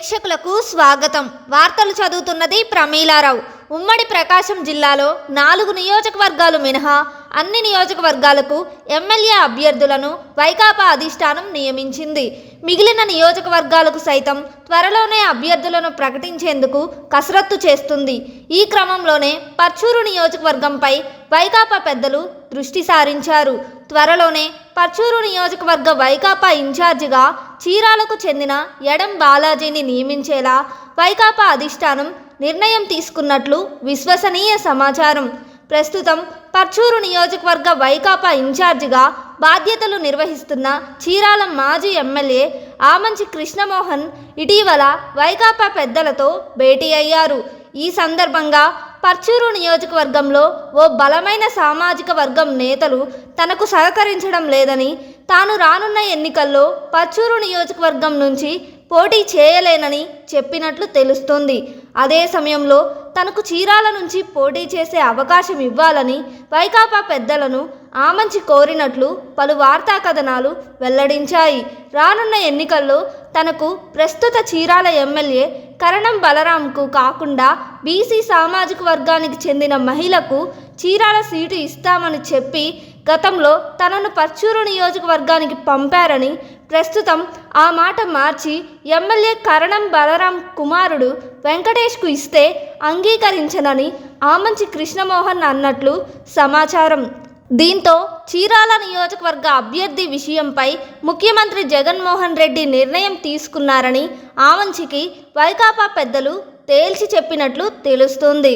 ప్రేక్షకులకు స్వాగతం. వార్తలు చదువుతున్నది ప్రమీలారావు. ఉమ్మడి ప్రకాశం జిల్లాలో నాలుగు నియోజకవర్గాలు మినహా అన్ని నియోజకవర్గాలకు ఎమ్మెల్యే అభ్యర్థులను వైకాపా అధిష్టానం నియమించింది. మిగిలిన నియోజకవర్గాలకు సైతం త్వరలోనే అభ్యర్థులను ప్రకటించేందుకు కసరత్తు చేస్తుంది. ఈ క్రమంలోనే పర్చూరు నియోజకవర్గంపై వైకాపా పెద్దలు దృష్టి సారించారు. త్వరలోనే పర్చూరు నియోజకవర్గ వైకాపా ఇన్ఛార్జిగా చీరాలకు చెందిన ఎడం బాలాజీని నియమించేలా వైకాపా అధిష్టానం నిర్ణయం తీసుకున్నట్లు విశ్వసనీయ సమాచారం. ప్రస్తుతం పర్చూరు నియోజకవర్గ వైకాపా ఇన్ఛార్జిగా బాధ్యతలు నిర్వహిస్తున్న చీరాల మాజీ ఎమ్మెల్యే ఆమంచి కృష్ణమోహన్ ఇటీవల వైకాపా పెద్దలతో భేటీ అయ్యారు. ఈ సందర్భంగా పర్చూరు నియోజకవర్గంలో ఓ బలమైన సామాజిక వర్గం నేతలు తనకు సహకరించడం లేదని తాను రానున్న ఎన్నికల్లో పర్చూరు నియోజకవర్గం నుంచి పోటీ చేయలేనని చెప్పినట్లు తెలుస్తోంది. అదే సమయంలో తనకు చీరాల నుంచి పోటీ చేసే అవకాశం ఇవ్వాలని వైకాపా పెద్దలను ఆమంచి కోరినట్లు పలు వార్తా కథనాలు వెల్లడించాయి. రానున్న ఎన్నికల్లో తనకు ప్రస్తుత చీరాల ఎమ్మెల్యే కరణం బలరాంకు కాకుండా బీసీ సామాజిక వర్గానికి చెందిన మహిళకు చీరాల సీటు ఇస్తామని చెప్పి గతంలో తనను పర్చూరు నియోజకవర్గానికి పంపారని ప్రస్తుతం ఆ మాట మార్చి ఎమ్మెల్యే కరణం బలరాం కుమారుడు వెంకటేష్కు ఇస్తే అంగీకరించనని ఆమంచి కృష్ణమోహన్ అన్నట్లు సమాచారం. దీంతో చీరాల నియోజకవర్గ అభ్యర్థి విషయంపై ముఖ్యమంత్రి జగన్మోహన్ రెడ్డి నిర్ణయం తీసుకున్నారని ఆమంచికి వైకాపా పెద్దలు తేల్చి చెప్పినట్లు తెలుస్తుంది.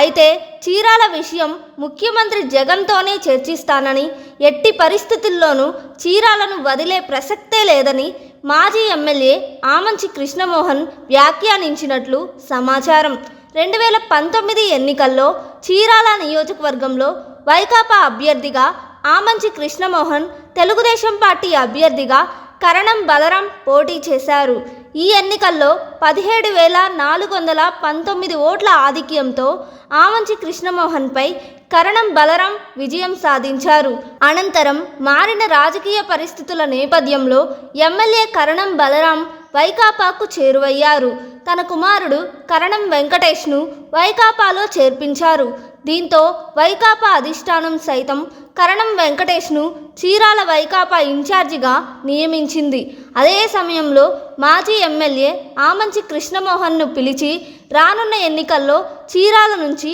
అయితే చీరాల విషయం ముఖ్యమంత్రి జగన్తోనే చర్చిస్తానని ఎట్టి పరిస్థితుల్లోనూ చీరాలను వదిలే ప్రసక్తే లేదని మాజీ ఎమ్మెల్యే ఆమంచి కృష్ణమోహన్ వ్యాఖ్యానించినట్లు సమాచారం. రెండు వేల పంతొమ్మిది ఎన్నికల్లో చీరాల నియోజకవర్గంలో వైకాపా అభ్యర్థిగా ఆమంచి కృష్ణమోహన్ తెలుగుదేశం పార్టీ అభ్యర్థిగా కరణం బలరాం పోటీ చేశారు. ఈ ఎన్నికల్లో పదిహేడు వేల నాలుగు వందల పంతొమ్మిది ఓట్ల ఆధిక్యంతో ఆమంచి కృష్ణమోహన్పై కరణం బలరాం విజయం సాధించారు. అనంతరం మారిన రాజకీయ పరిస్థితుల నేపథ్యంలో ఎమ్మెల్యే కరణం బలరాం వైకాపాకు చేరువయ్యారు. తన కుమారుడు కరణం వెంకటేష్ను వైకాపాలో చేర్పించారు. దీంతో వైకాపా అధిష్టానం సైతం కరణం వెంకటేష్ను చీరాల వైకాపా ఇన్ఛార్జిగా నియమించింది. అదే సమయంలో మాజీ ఎమ్మెల్యే ఆమంచి కృష్ణమోహన్ను పిలిచి రానున్న ఎన్నికల్లో చీరాల నుంచి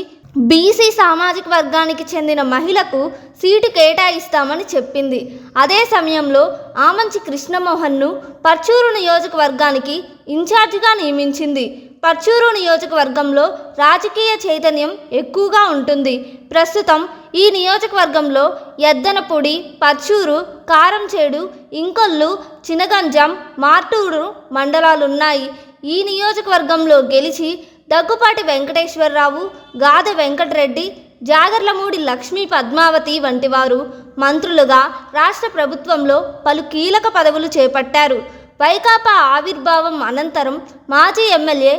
బీసీ సామాజిక వర్గానికి చెందిన మహిళకు సీటు కేటాయిస్తామని చెప్పింది. అదే సమయంలో ఆమంచి కృష్ణమోహన్ను పర్చూరు నియోజకవర్గానికి ఇన్ఛార్జిగా నియమించింది. పర్చూరు నియోజకవర్గంలో రాజకీయ చైతన్యం ఎక్కువగా ఉంటుంది. ప్రస్తుతం ఈ నియోజకవర్గంలో ఎద్దనపూడి పర్చూరు కారంచేడు ఇంకొల్లు చినగంజం మార్టూరు మండలాలున్నాయి. ఈ నియోజకవర్గంలో గెలిచి దగ్గుపాటి వెంకటేశ్వరరావు గాదె వెంకటరెడ్డి జాగర్లమూడి లక్ష్మీ పద్మావతి వంటి వారు మంత్రులుగా రాష్ట్ర ప్రభుత్వంలో పలు కీలక పదవులు చేపట్టారు. వైకాపా ఆవిర్భావం అనంతరం మాజీ ఎమ్మెల్యే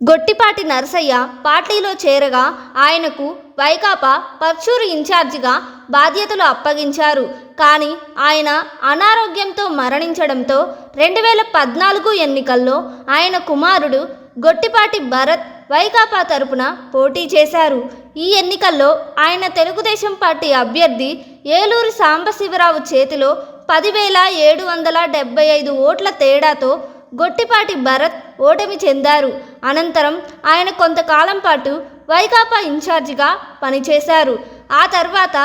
గొట్టిపాటి నరసయ్య పార్టీలో చేరగా ఆయనకు వైకాపా పర్చూరు ఇన్ఛార్జిగా బాధ్యతలు అప్పగించారు. కానీ ఆయన అనారోగ్యంతో మరణించడంతో రెండు వేల పద్నాలుగు ఎన్నికల్లో ఆయన కుమారుడు గొట్టిపాటి భరత్ వైకాపా తరపున పోటీ చేశారు. ఈ ఎన్నికల్లో ఆయన తెలుగుదేశం పార్టీ అభ్యర్థి ఏలూరు సాంబశివరావు చేతిలో పదివేల ఏడు వందల డెబ్బై ఐదు ఓట్ల తేడాతో గొట్టిపాటి భరత్ ఓటమి చెందారు. అనంతరం ఆయన కొంతకాలం పాటు వైకాపా ఇన్ఛార్జిగా పనిచేశారు. ఆ తర్వాత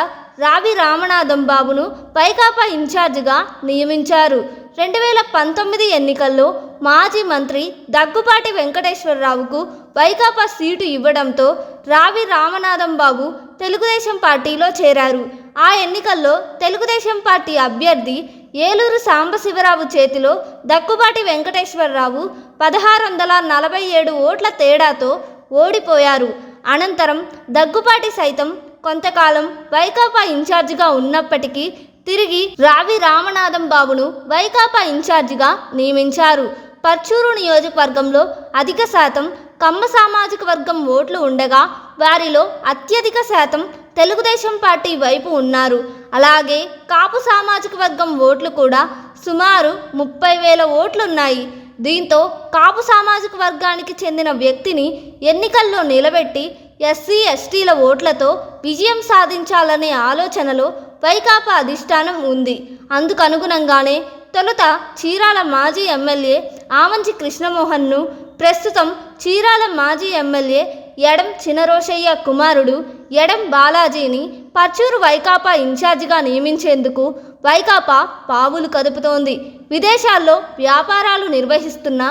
రావి రామనాథం బాబును వైకాపా ఇన్ఛార్జిగా నియమించారు. రెండు వేల పంతొమ్మిది ఎన్నికల్లో మాజీ మంత్రి దగ్గుపాటి వెంకటేశ్వరరావుకు వైకాపా సీటు ఇవ్వడంతో రావి రామనాథం బాబు తెలుగుదేశం పార్టీలో చేరారు. ఆ ఎన్నికల్లో తెలుగుదేశం పార్టీ అభ్యర్థి ఏలూరు సాంబశివరావు చేతిలో దక్కుబాటి వెంకటేశ్వరరావు పదహారు వందల నలభై ఏడు ఓట్ల తేడాతో ఓడిపోయారు. అనంతరం దగ్గుపాటి సైతం కొంతకాలం వైకాపా ఇన్ఛార్జిగా ఉన్నప్పటికీ తిరిగి రావి రామనాథం బాబును వైకాపా ఇన్ఛార్జిగా నియమించారు. పర్చూరు నియోజకవర్గంలో అధిక శాతం కమ్మ సామాజిక వర్గం ఓట్లు ఉండగా వారిలో అత్యధిక శాతం తెలుగుదేశం పార్టీ వైపు ఉన్నారు. అలాగే కాపు సామాజిక వర్గం ఓట్లు కూడా సుమారు ముప్పై వేల ఓట్లున్నాయి. దీంతో కాపు సామాజిక వర్గానికి చెందిన వ్యక్తిని ఎన్నికల్లో నిలబెట్టి ఎస్సీ ఎస్టీల ఓట్లతో విజయం సాధించాలనే ఆలోచనలో వైకాపా అధిష్టానం ఉంది. అందుకు అనుగుణంగానే తొలుత చీరాల మాజీ ఎమ్మెల్యే ఆమంచి కృష్ణమోహన్ను ప్రస్తుతం చీరాల మాజీ ఎమ్మెల్యే ఎడం చినరోషయ్య కుమారుడు ఎడం బాలాజీని పర్చూరు వైకాపా ఇన్ఛార్జిగా నియమించేందుకు వైకాపా పావులు కదుపుతోంది. విదేశాల్లో వ్యాపారాలు నిర్వహిస్తున్న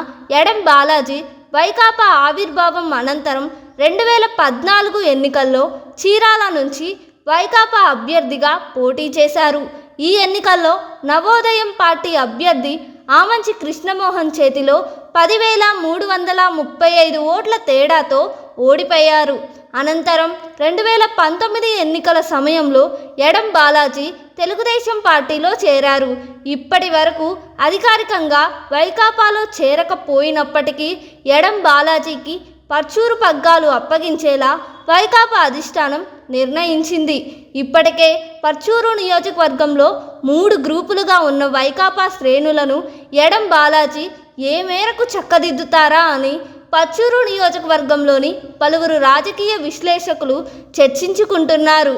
ఎడం బాలాజీ వైకాపా ఆవిర్భావం అనంతరం రెండు వేల పద్నాలుగు ఎన్నికల్లో చీరాల నుంచి వైకాపా అభ్యర్థిగా పోటీ చేశారు. ఈ ఎన్నికల్లో నవోదయం పార్టీ అభ్యర్థి ఆమంచి కృష్ణమోహన్ చేతిలో పదివేల మూడు వందల ముప్పై ఐదు ఓట్ల తేడాతో ఓడిపోయారు. అనంతరం రెండు వేల పంతొమ్మిది ఎన్నికల సమయంలో ఎడం బాలాజీ తెలుగుదేశం పార్టీలో చేరారు. ఇప్పటి వరకు అధికారికంగా వైకాపాలో చేరకపోయినప్పటికీ ఎడం బాలాజీకి పర్చూరు పగ్గాలు అప్పగించేలా వైకాపా అధిష్టానం నిర్ణయించింది. ఇప్పటికే పర్చూరు నియోజకవర్గంలో మూడు గ్రూపులుగా ఉన్న వైకాపా శ్రేణులను ఎడం బాలాజీ ఏ మేరకు చక్కదిద్దుతారా అని పచ్చూరు నియోజకవర్గంలోని పలువురు రాజకీయ విశ్లేషకులు చర్చించుకుంటున్నారు.